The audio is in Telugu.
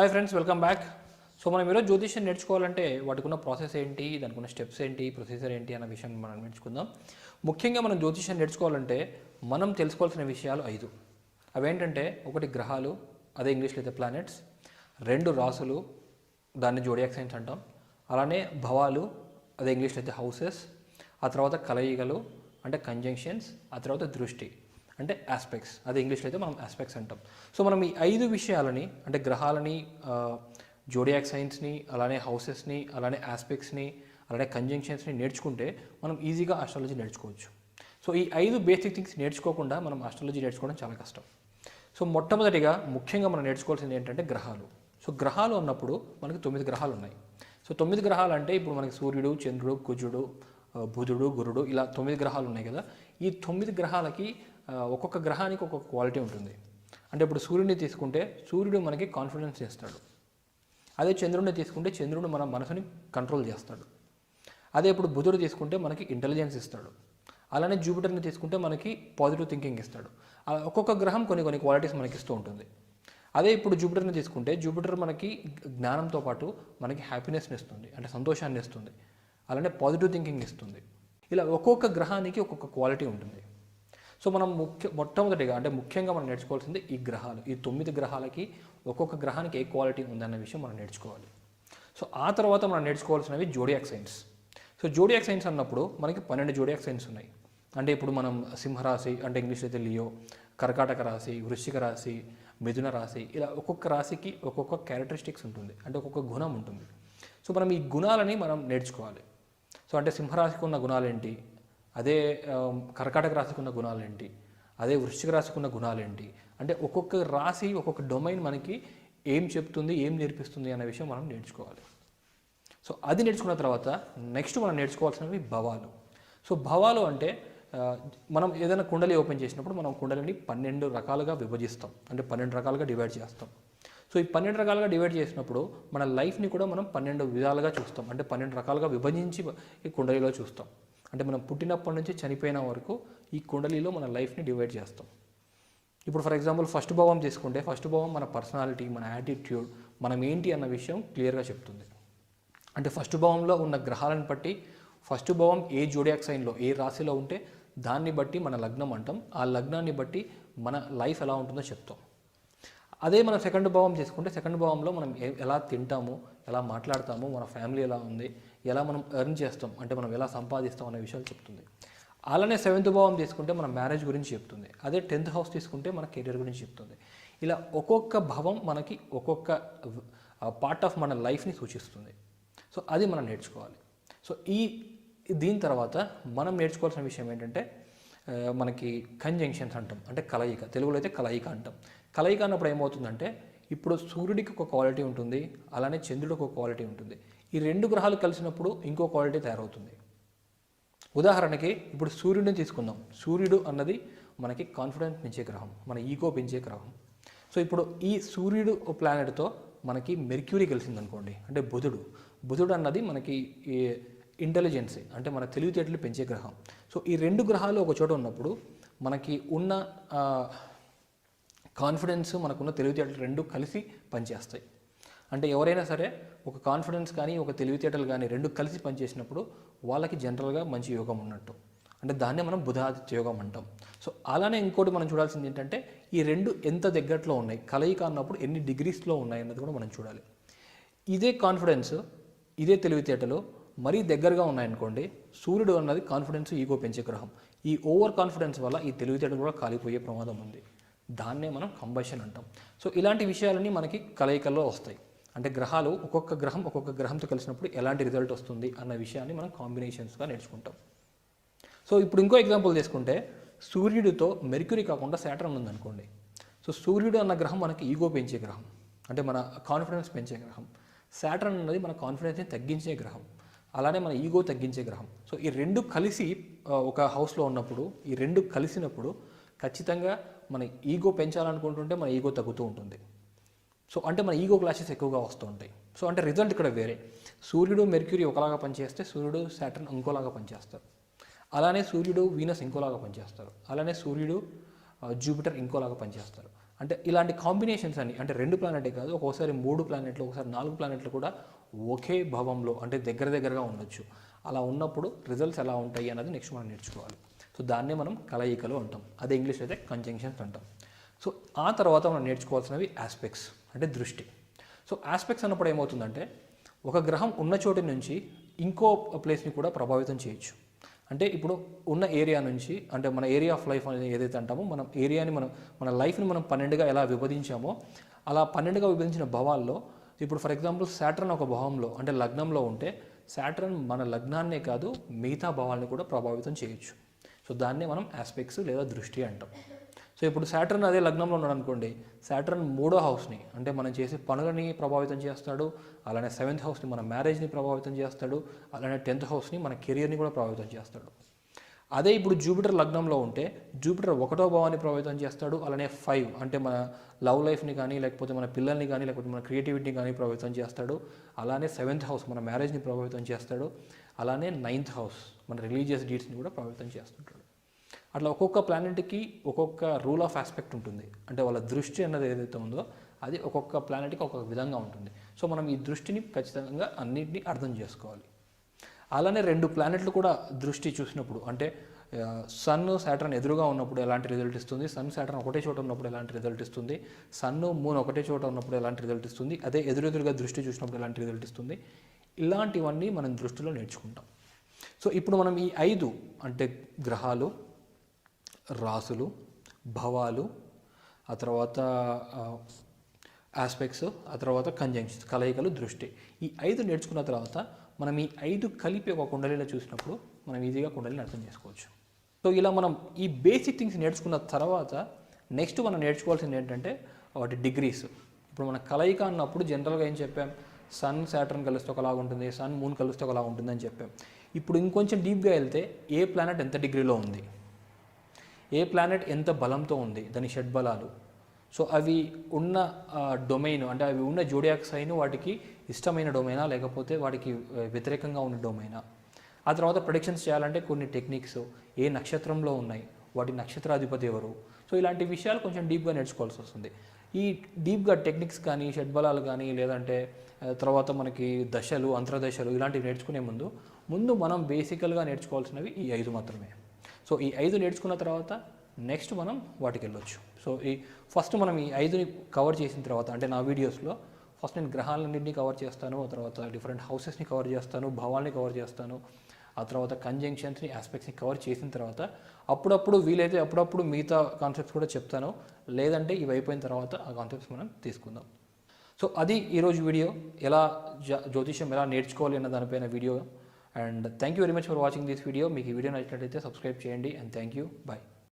Hi friends welcome back so మనం ఈరోజు జ్యోతిష్యం నేర్చుకోవాలంటే వాటికి ఉన్న ప్రాసెస్ ఏంటి దానికున్న స్టెప్స్ ఏంటి ప్రొసీజర్ ఏంటి అన్న విషయం మనం నేర్చుకుందాం. ముఖ్యంగా మనం జ్యోతిష్యం నేర్చుకోవాలంటే మనం తెలుసుకోవాల్సిన విషయాలు ఐదు. అవేంటంటే ఒకటి గ్రహాలు అదే ఇంగ్లీష్లో అయితే ప్లానెట్స్ రెండు రాసులు దాన్ని జోడియాక్ సైన్స్ అంటాం. అలానే భవాలు అదే ఇంగ్లీష్లో అయితే హౌసెస్ ఆ తర్వాత కలయికలు అంటే కంజంక్షన్స్ ఆ తర్వాత దృష్టి. అంటే ఆస్పెక్ట్స్ అదే ఇంగ్లీష్లో అయితే మనం ఆస్పెక్ట్స్ అంటాం. సో మనం ఈ ఐదు విషయాలని అంటే గ్రహాలని జోడియాక్ సైన్స్ని అలానే హౌసెస్ని అలానే ఆస్పెక్ట్స్ని అలానే కంజంక్షన్స్ని నేర్చుకుంటే మనం ఈజీగా ఆస్ట్రాలజీ నేర్చుకోవచ్చు. సో ఈ ఐదు బేసిక్ థింగ్స్ నేర్చుకోకుండా మనం ఆస్ట్రాలజీ నేర్చుకోవడం చాలా కష్టం. సో మొట్టమొదటిగా ముఖ్యంగా మనం నేర్చుకోవాల్సింది ఏంటంటే గ్రహాలు. సో గ్రహాలు అన్నప్పుడు మనకి తొమ్మిది గ్రహాలు ఉన్నాయి. సో తొమ్మిది గ్రహాలు అంటే ఇప్పుడు మనకి సూర్యుడు చంద్రుడు కుజుడు బుధుడు గురుడు ఇలా తొమ్మిది గ్రహాలు ఉన్నాయి కదా. ఈ తొమ్మిది గ్రహాలకి ఒక్కొక్క గ్రహానికి ఒక్కొక్క క్వాలిటీ ఉంటుంది. అంటే ఇప్పుడు సూర్యుడిని తీసుకుంటే సూర్యుడు మనకి కాన్ఫిడెన్స్ ఇస్తాడు అదే చంద్రుడిని తీసుకుంటే చంద్రుడు మన మనసుని కంట్రోల్ చేస్తాడు. అదే ఇప్పుడు బుధుడు తీసుకుంటే మనకి ఇంటెలిజెన్స్ ఇస్తాడు. అలానే జూపిటర్ని తీసుకుంటే మనకి పాజిటివ్ థింకింగ్ ఇస్తాడు. ఒక్కొక్క గ్రహం కొన్ని కొన్ని క్వాలిటీస్ మనకి ఇస్తూ ఉంటుంది. అదే ఇప్పుడు జూపిటర్ని తీసుకుంటే జూపిటర్ మనకి జ్ఞానంతో పాటు మనకి హ్యాపీనెస్ని ఇస్తుంది. అంటే సంతోషాన్ని ఇస్తుంది. అలానే పాజిటివ్ థింకింగ్ ఇస్తుంది. ఇలా ఒక్కొక్క గ్రహానికి ఒక్కొక్క క్వాలిటీ ఉంటుంది. సో మనం ముఖ్య మొట్టమొదటిగా అంటే ముఖ్యంగా మనం నేర్చుకోవాల్సింది ఈ గ్రహాలు ఈ తొమ్మిది గ్రహాలకి ఒక్కొక్క గ్రహానికి ఏ క్వాలిటీ ఉందన్న విషయం మనం నేర్చుకోవాలి. సో ఆ తర్వాత మనం నేర్చుకోవాల్సినవి zodiac signs. So zodiac signs అన్నప్పుడు మనకి పన్నెండు జోడియాక్ సైన్స్ ఉన్నాయి. అంటే ఇప్పుడు మనం సింహరాశి అంటే ఇంగ్లీష్ అయితే లియో కర్కాటక రాశి వృశ్చిక రాశి మిథున రాశి ఇలా ఒక్కొక్క రాశికి ఒక్కొక్క క్యారెక్టరిస్టిక్స్ ఉంటుంది. అంటే ఒక్కొక్క గుణం ఉంటుంది. సో మనం ఈ గుణాలని మనం నేర్చుకోవాలి. సో అంటే సింహరాశికి ఉన్న గుణాలు ఏంటి అదే కర్కాటక రాసుకున్న గుణాలేంటి? గుణాలు ఏంటి అదే వృశ్చిక రాసుకున్న గుణాలేంటి? గుణాలు ఏంటి అంటే ఒక్కొక్క రాశి ఒక్కొక్క డొమైన్ మనకి ఏం చెప్తుంది ఏం నేర్పిస్తుంది అనే విషయం మనం నేర్చుకోవాలి. సో అది నేర్చుకున్న తర్వాత నెక్స్ట్ మనం నేర్చుకోవాల్సినవి భవాలు. సో భవాలు అంటే మనం ఏదైనా కుండలి ఓపెన్ చేసినప్పుడు మనం కుండలిని పన్నెండు రకాలుగా విభజిస్తాం. అంటే పన్నెండు రకాలుగా డివైడ్ చేస్తాం. సో ఈ పన్నెండు రకాలుగా డివైడ్ చేసినప్పుడు మన లైఫ్ని కూడా మనం పన్నెండు విధాలుగా చూస్తాం. అంటే పన్నెండు రకాలుగా విభజించి ఈ కుండలిలో చూస్తాం. అంటే మనం పుట్టినప్పటి నుంచి చనిపోయిన వరకు ఈ కుండలిలో మన లైఫ్ని డివైడ్ చేస్తాం. ఇప్పుడు ఫర్ ఎగ్జాంపుల్ ఫస్ట్ భావం తీసుకుంటే ఫస్ట్ భావం మన పర్సనాలిటీ మన యాటిట్యూడ్ మనం ఏంటి అన్న విషయం క్లియర్గా చెప్తుంది. అంటే ఫస్ట్ భావంలో ఉన్న గ్రహాలను బట్టి ఫస్ట్ భావం ఏ జోడియాక్ సైన్లో ఏ రాశిలో ఉంటే దాన్ని బట్టి మన లగ్నం అంటాం. ఆ లగ్నాన్ని బట్టి మన లైఫ్ ఎలా ఉంటుందో చెప్తాం. అదే మన సెకండ్ భావం తీసుకుంటే సెకండ్ భావంలో మనం ఎలా తింటాము ఎలా మాట్లాడతాము మన ఫ్యామిలీ ఎలా ఉంది ఎలా మనం ఎర్న్ చేస్తాం అంటే మనం ఎలా సంపాదిస్తాం అనే విషయాలు చెప్తుంది. అలానే సెవెంత్ భావం తీసుకుంటే మన మ్యారేజ్ గురించి చెప్తుంది. అదే టెన్త్ హౌస్ తీసుకుంటే మన కెరీర్ గురించి చెప్తుంది. ఇలా ఒక్కొక్క భావం మనకి ఒక్కొక్క పార్ట్ ఆఫ్ మన లైఫ్ని సూచిస్తుంది. సో అది మనం నేర్చుకోవాలి. సో ఈ దీని తర్వాత మనం నేర్చుకోవాల్సిన విషయం ఏంటంటే మనకి కంజంక్షన్స్ అంటాం. అంటే కలయిక. తెలుగులో అయితే కలయిక అంటాం. కలయిక అన్నప్పుడు ఏమవుతుందంటే ఇప్పుడు సూర్యుడికి ఒక క్వాలిటీ ఉంటుంది అలానే చంద్రుడికి ఒక క్వాలిటీ ఉంటుంది. ఈ రెండు గ్రహాలు కలిసినప్పుడు ఇంకో క్వాలిటీ తయారవుతుంది. ఉదాహరణకి ఇప్పుడు సూర్యుడిని తీసుకుందాం. సూర్యుడు అన్నది మనకి కాన్ఫిడెన్స్ పెంచే గ్రహం మన ఈగో పెంచే గ్రహం. సో ఇప్పుడు ఈ సూర్యుడు ప్లానెట్తో మనకి మెర్క్యూరీ కలిసిందనుకోండి అంటే బుధుడు. బుధుడు అన్నది మనకి ఈ ఇంటెలిజెన్స్ అంటే మన తెలివితేటలు పెంచే గ్రహం. సో ఈ రెండు గ్రహాలు ఒక చోట ఉన్నప్పుడు మనకి ఉన్న కాన్ఫిడెన్స్ మనకున్న తెలివితేటలు రెండు కలిసి పనిచేస్తాయి. అంటే ఎవరైనా సరే ఒక కాన్ఫిడెన్స్ కానీ ఒక తెలివితేటలు కానీ రెండు కలిసి పనిచేసినప్పుడు వాళ్ళకి జనరల్గా మంచి యోగం ఉన్నట్టు. అంటే దాన్నే మనం బుధాదిత్య యోగం అంటాం. సో అలానే ఇంకోటి మనం చూడాల్సింది ఏంటంటే ఈ రెండు ఎంత దగ్గరలో ఉన్నాయి కలయిక అన్నప్పుడు ఎన్ని డిగ్రీస్లో ఉన్నాయి అన్నది కూడా మనం చూడాలి. ఇదే కాన్ఫిడెన్స్ ఇదే తెలివితేటలు మరీ దగ్గరగా ఉన్నాయనుకోండి సూర్యుడు అన్నది కాన్ఫిడెన్స్ ఈగో పెంచే గ్రహం. ఈ ఓవర్ కాన్ఫిడెన్స్ వల్ల ఈ తెలివితేటలు కూడా కాలిపోయే ప్రమాదం ఉంది. దాన్నే మనం కంబషన్ అంటాం. సో ఇలాంటి విషయాలన్నీ మనకి కలయికల్లో వస్తాయి. అంటే గ్రహాలు ఒక్కొక్క గ్రహం ఒక్కొక్క గ్రహంతో కలిసినప్పుడు ఎలాంటి రిజల్ట్ వస్తుంది అన్న విషయాన్ని మనం కాంబినేషన్స్గా నేర్చుకుంటాం. సో ఇప్పుడు ఇంకో ఎగ్జాంపుల్ తీసుకుంటే సూర్యుడితో మెర్క్యూరీ కాకుండా శాటర్న్ ఉందనుకోండి. సో సూర్యుడు అన్న గ్రహం మనకి ఈగో పెంచే గ్రహం. అంటే మన కాన్ఫిడెన్స్ పెంచే గ్రహం. శాటర్న్ అన్నది మన కాన్ఫిడెన్స్ని తగ్గించే గ్రహం. అలానే మన ఈగో తగ్గించే గ్రహం. సో ఈ రెండు కలిసి ఒక హౌస్లో ఉన్నప్పుడు ఈ రెండు కలిసినప్పుడు ఖచ్చితంగా మన ఈగో పెంచాలనుకుంటుంటే మన ఈగో తగ్గుతూ ఉంటుంది. సో అంటే మన ఈగో క్లాషెస్ ఎక్కువగా వస్తూ ఉంటాయి. సో అంటే రిజల్ట్ ఇక్కడ వేరే. సూర్యుడు మెర్క్యూరీ ఒకలాగా పనిచేస్తే సూర్యుడు శాటర్న్ ఇంకోలాగా పనిచేస్తారు. అలానే సూర్యుడు వీనస్ ఇంకోలాగా పనిచేస్తారు. అలానే సూర్యుడు జూపిటర్ ఇంకోలాగా పనిచేస్తారు. అంటే ఇలాంటి కాంబినేషన్స్ అని అంటే రెండు ప్లానెటే కాదు ఒక్కోసారి మూడు ప్లానెట్లు ఒకసారి నాలుగు ప్లానెట్లు కూడా ఒకే భవంలో అంటే దగ్గర దగ్గరగా ఉండొచ్చు. అలా ఉన్నప్పుడు రిజల్ట్స్ ఎలా ఉంటాయి అన్నది నెక్స్ట్ మనం నేర్చుకోవాలి. సో దాన్నే మనం కలయికలు అంటాం. అదే ఇంగ్లీష్ అయితే కంజంక్షన్స్ అంటాం. సో ఆ తర్వాత మనం నేర్చుకోవాల్సినవి ఆస్పెక్ట్స్ అంటే దృష్టి. సో ఆస్పెక్ట్స్ అన్నప్పుడు ఏమవుతుందంటే ఒక గ్రహం ఉన్న చోటి నుంచి ఇంకో ప్లేస్ని కూడా ప్రభావితం చేయొచ్చు. అంటే ఇప్పుడు ఉన్న ఏరియా నుంచి అంటే మన ఏరియా ఆఫ్ లైఫ్ అనేది ఏదైతే అంటామో మనం ఏరియాని మనం మన లైఫ్ని మనం పన్నెండుగా ఎలా విభజించామో అలా పన్నెండుగా విభజించిన భవాల్లో ఇప్పుడు ఫర్ ఎగ్జాంపుల్ శాటర్న్ ఒక భావంలో అంటే లగ్నంలో ఉంటే శాటర్న్ మన లగ్నాన్నే కాదు మిగతా భావాల్ని కూడా ప్రభావితం చేయొచ్చు. సో దాన్నే మనం ఆస్పెక్ట్స్ లేదా దృష్టి అంటాం. సో ఇప్పుడు శాటర్న్ అదే లగ్నంలో ఉన్నాడు అనుకోండి శాటర్న్ మూడో హౌస్ని అంటే మనం చేసే పనులని ప్రభావితం చేస్తాడు అలానే సెవెంత్ హౌస్ని మన మ్యారేజ్ని ప్రభావితం చేస్తాడు అలానే టెన్త్ హౌస్ని మన కెరియర్ని కూడా ప్రభావితం చేస్తాడు. అదే ఇప్పుడు జూపిటర్ లగ్నంలో ఉంటే జూపిటర్ ఒకటో భావాన్ని ప్రభావితం చేస్తాడు అలానే ఫైవ్ అంటే మన లవ్ లైఫ్ని కానీ లేకపోతే మన పిల్లల్ని కానీ లేకపోతే మన క్రియేటివిటీని కానీ ప్రభావితం చేస్తాడు అలానే సెవెంత్ హౌస్ మన మ్యారేజ్ని ప్రభావితం చేస్తాడు. అలానే నైన్త్ హౌస్ మన రిలీజియస్ డీడ్స్ని కూడా ప్రభావితం చేస్తుంటాడు. అట్లా ఒక్కొక్క ప్లానెట్కి ఒక్కొక్క రూల్ ఆఫ్ ఆస్పెక్ట్ ఉంటుంది. అంటే వాళ్ళ దృష్టి అన్నది ఏదైతే ఉందో అది ఒక్కొక్క ప్లానెట్కి ఒక్కొక్క విధంగా ఉంటుంది. సో మనం ఈ దృష్టిని ఖచ్చితంగా అన్నింటినీ అర్థం చేసుకోవాలి. అలానే రెండు ప్లానెట్లు కూడా దృష్టి చూసినప్పుడు అంటే సన్ సాటర్న్ ఎదురుగా ఉన్నప్పుడు ఎలాంటి రిజల్ట్ ఇస్తుంది? సన్ సాటర్న్ ఒకటే చోట ఉన్నప్పుడు ఎలాంటి రిజల్ట్ ఇస్తుంది? సన్ మూన్ ఒకటే చోట ఉన్నప్పుడు ఎలాంటి రిజల్ట్ ఇస్తుంది? అదే ఎదురెదురుగా దృష్టి చూసినప్పుడు ఎలాంటి రిజల్ట్ ఇస్తుంది? ఇలాంటివన్నీ మనం దృష్టిలో నేర్చుకుంటాం. సో ఇప్పుడు మనం ఈ ఐదు అంటే గ్రహాలు రాసులు భవాలు ఆ తర్వాత ఆస్పెక్ట్స్ ఆ తర్వాత కంజంక్షన్స్ కలయికలు దృష్టి. ఈ ఐదు నేర్చుకున్న తర్వాత మనం ఈ ఐదు కలిపి ఒక కుండలిలో చూసినప్పుడు మనం ఈజీగా కుండలిని అర్థం చేసుకోవచ్చు. సో ఇలా మనం ఈ బేసిక్ థింగ్స్ నేర్చుకున్న తర్వాత నెక్స్ట్ మనం నేర్చుకోవాల్సింది ఏంటంటే వాటి డిగ్రీస్ ఇప్పుడు మన కలయిక అన్నప్పుడు జనరల్గా ఏం చెప్పాం? సన్ సాటర్న్ కలిస్తే ఒకలా ఉంటుంది సన్ మూన్ కలిస్తే ఒకలా ఉంటుంది అని చెప్పాం. ఇప్పుడు ఇంకొంచెం డీప్గా వెళ్తే ఏ ప్లానెట్ ఎంత డిగ్రీలో ఉంది? ఏ ప్లానెట్ ఎంత బలంతో ఉంది? దాని షడ్బలాలు సో అవి ఉన్న డొమైన్ అంటే అవి ఉన్న జోడియాక్ సైన్ వాటికి ఇష్టమైన డొమైనా లేకపోతే వాటికి వ్యతిరేకంగా ఉన్న డొమైనా ఆ? తర్వాత ప్రొడిక్షన్స్ చేయాలంటే కొన్ని టెక్నిక్స్ ఏ నక్షత్రంలో ఉన్నాయి? వాటి నక్షత్రాధిపతి ఎవరు? సో ఇలాంటి విషయాలు కొంచెం డీప్గా నేర్చుకోవాల్సి వస్తుంది. ఈ డీప్గా టెక్నిక్స్ కానీ షడ్బలాలు కానీ లేదంటే తర్వాత మనకి దశలు అంతర్దశలు ఇలాంటివి నేర్చుకునే ముందు ముందు మనం బేసికల్గా నేర్చుకోవాల్సినవి ఈ ఐదు మాత్రమే. సో ఈ ఐదు నేర్చుకున్న తర్వాత నెక్స్ట్ మనం వాటికి వెళ్ళొచ్చు సో ఈ ఫస్ట్ మనం ఈ ఐదుని కవర్ చేసిన తర్వాత అంటే నా వీడియోస్లో ఫస్ట్ నేను గ్రహాలన్నింటినీ కవర్ చేస్తాను ఆ తర్వాత డిఫరెంట్ హౌసెస్ని కవర్ చేస్తాను భావాల్ని కవర్ చేస్తాను ఆ తర్వాత కంజంక్షన్స్ని ఆస్పెక్ట్స్ని కవర్ చేసిన తర్వాత అప్పుడప్పుడు వీలైతే అప్పుడప్పుడు మిగతా కాన్సెప్ట్స్ కూడా చెప్తాను. లేదంటే ఇవి అయిపోయిన తర్వాత ఆ కాన్సెప్ట్స్ మనం తీసుకుందాం. సో అది ఈరోజు వీడియో ఎలా జ్యోతిషం జ్యోతిష్యం ఎలా నేర్చుకోవాలి అన్న దానిపైన video and thank you very much for watching this video మీకు ఈ వీడియో నచ్చినట్లయితే సబ్స్క్రైబ్ చేయండి. And thank you bye